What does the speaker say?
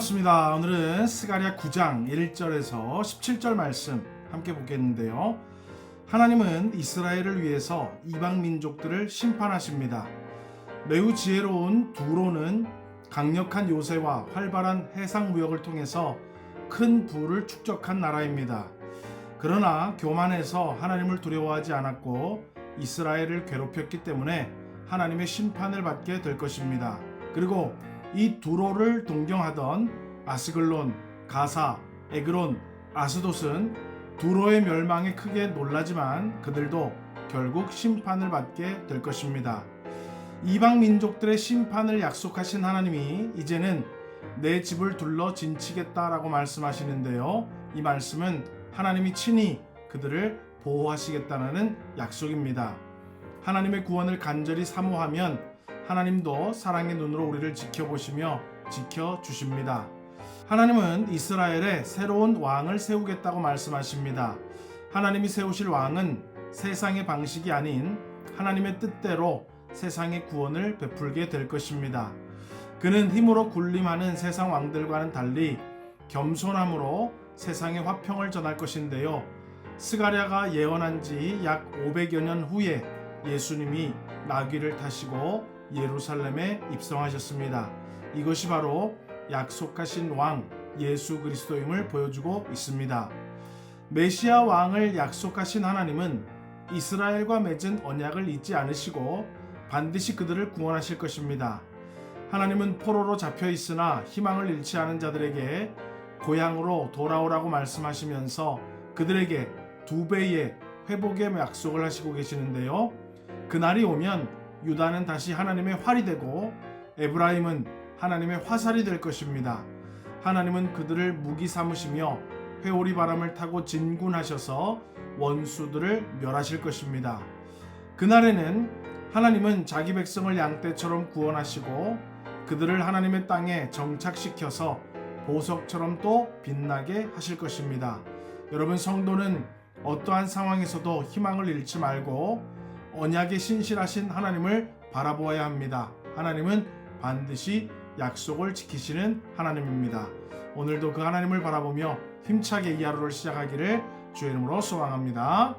반갑습니다. 오늘은 스가랴 9장 1절에서 17절 말씀 함께 보겠는데요. 하나님은 이스라엘을 위해서 이방 민족들을 심판하십니다. 매우 지혜로운 두로는 강력한 요새와 활발한 해상 무역을 통해서 큰 부를 축적한 나라입니다. 그러나 교만해서 하나님을 두려워하지 않았고 이스라엘을 괴롭혔기 때문에 하나님의 심판을 받게 될 것입니다. 그리고 이 두로를 동경하던 아스글론, 가사, 에그론, 아스돗은 두로의 멸망에 크게 놀라지만 그들도 결국 심판을 받게 될 것입니다. 이방 민족들의 심판을 약속하신 하나님이 이제는 내 집을 둘러 진치겠다라고 말씀하시는데요. 이 말씀은 하나님이 친히 그들을 보호하시겠다는 약속입니다. 하나님의 구원을 간절히 사모하면 하나님도 사랑의 눈으로 우리를 지켜보시며 지켜주십니다. 하나님은 이스라엘에 새로운 왕을 세우겠다고 말씀하십니다. 하나님이 세우실 왕은 세상의 방식이 아닌 하나님의 뜻대로 세상의 구원을 베풀게 될 것입니다. 그는 힘으로 군림하는 세상 왕들과는 달리 겸손함으로 세상의 화평을 전할 것인데요. 스가랴가 예언한 지 약 500여 년 후에 예수님이 나귀를 타시고 예루살렘에 입성하셨습니다. 이것이 바로 약속하신 왕 예수 그리스도임을 보여주고 있습니다. 메시아 왕을 약속하신 하나님은 이스라엘과 맺은 언약을 잊지 않으시고 반드시 그들을 구원하실 것입니다. 하나님은 포로로 잡혀 있으나 희망을 잃지 않은 자들에게 고향으로 돌아오라고 말씀하시면서 그들에게 두 배의 회복의 약속을 하시고 계시는데요. 그날이 오면 유다는 다시 하나님의 활이 되고 에브라임은 하나님의 화살이 될 것입니다. 하나님은 그들을 무기 삼으시며 회오리 바람을 타고 진군하셔서 원수들을 멸하실 것입니다. 그날에는 하나님은 자기 백성을 양떼처럼 구원하시고 그들을 하나님의 땅에 정착시켜서 보석처럼 또 빛나게 하실 것입니다. 여러분 성도는 어떠한 상황에서도 희망을 잃지 말고 언약에 신실하신 하나님을 바라보아야 합니다. 하나님은 반드시 약속을 지키시는 하나님입니다. 오늘도 그 하나님을 바라보며 힘차게 이 하루를 시작하기를 주의 이름으로 소망합니다.